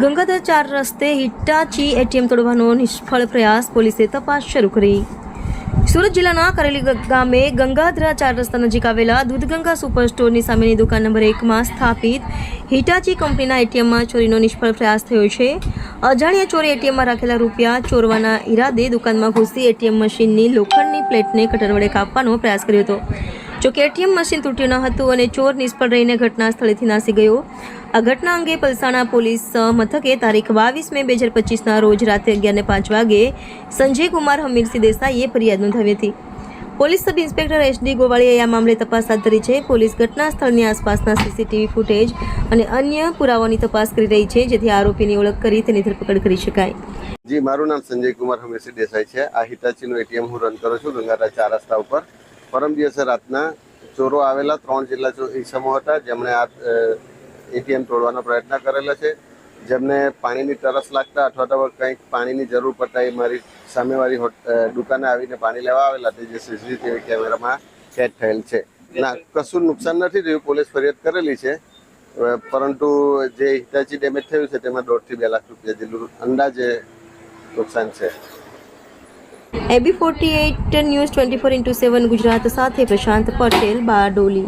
ગંગાધર ચાર રસ્તે Hitachi ATM તોડવાનો નિષ્ફળ પ્રયાસ પોલીસે તપાસ શરૂ કરી. સુરત જિલ્લાના કરેલી ગામે ગંગાધરા ચાર રસ્તા નજીક આવેલા દૂધગંગા સુપર સ્ટોરની સામેની દુકાન નંબર એકમાં સ્થાપિત હિટાચી કંપનીના એટીએમમાં ચોરીનો નિષ્ફળ પ્રયાસ થયો છે. અજાણ્યા ચોરે એટીએમમાં રાખેલા રૂપિયા ચોરવાના ઈરાદે દુકાનમાં ઘૂસી એટીએમ મશીનની લોખંડની પ્લેટને કટર વડે કાપવાનો પ્રયાસ કર્યો હતો. જોકે એટીએમ મશીન તૂટ્યું ન હતું અને ચોર નિષ્ફળ રહીને ઘટના સ્થળેથી નાસી ગયો. આ ઘટના અંગે પલસાણા પોલીસ મથકે તારીખ બાવીસ મે બે હજાર પચીસના રોજ રાત્રે અગિયારને પાંચ વાગે સંજય કુમાર હમીરસિંહ દેસાઈએ ફરિયાદ નોંધાવી હતી. Police sub inspector H D ગોવાળીએ આ મામલે તપાસ હાથ ધરી છે. પોલીસ ઘટના સ્થળની આસપાસના સીસીટીવી ફૂટેજ અને અન્ય પુરાવાની તપાસ કરી રહી છે, જેથી આરોપીની ઓળખ કરી તેની ધરપકડ કરી શકાય. જી, મારું નામ સંજય કુમાર હમેશી દેસાઈ છે. આ હિતાચીનું એટીએમ હું રન કરું છું ગંગારા ચાર રસ્તા ઉપર. પરમ દિવસે રાતના ચોરો આવેલા ત્રણ જેટલા ઈસમો હતા. જેમણે આ એટીએમ તોડવાનો પ્રયત્ન કરેલો છે. જેમને પાણીની તરસ લાગતા અથવા તો કંઈક પાણીની જરૂર પડતા એ મારી સામેવાળી દુકાને આવીને પાણી લેવા આવેલા તે જે સીસીટીવી કેમેરામાં કેદ થયેલ છે. ના, કશું નુકસાન નથી થયું. પોલીસ ફરિયાદ કરેલી છે. પરંતુ જે હિતાચી ડેમેજ થયું છે, તેમાં દોઢથી બે લાખ રૂપિયા જેટલું અંદાજે નુકસાન છે. AB forty eight news twenty four into seven Gujarat સાથે પ્રશાંત પટેલ બારડોલી.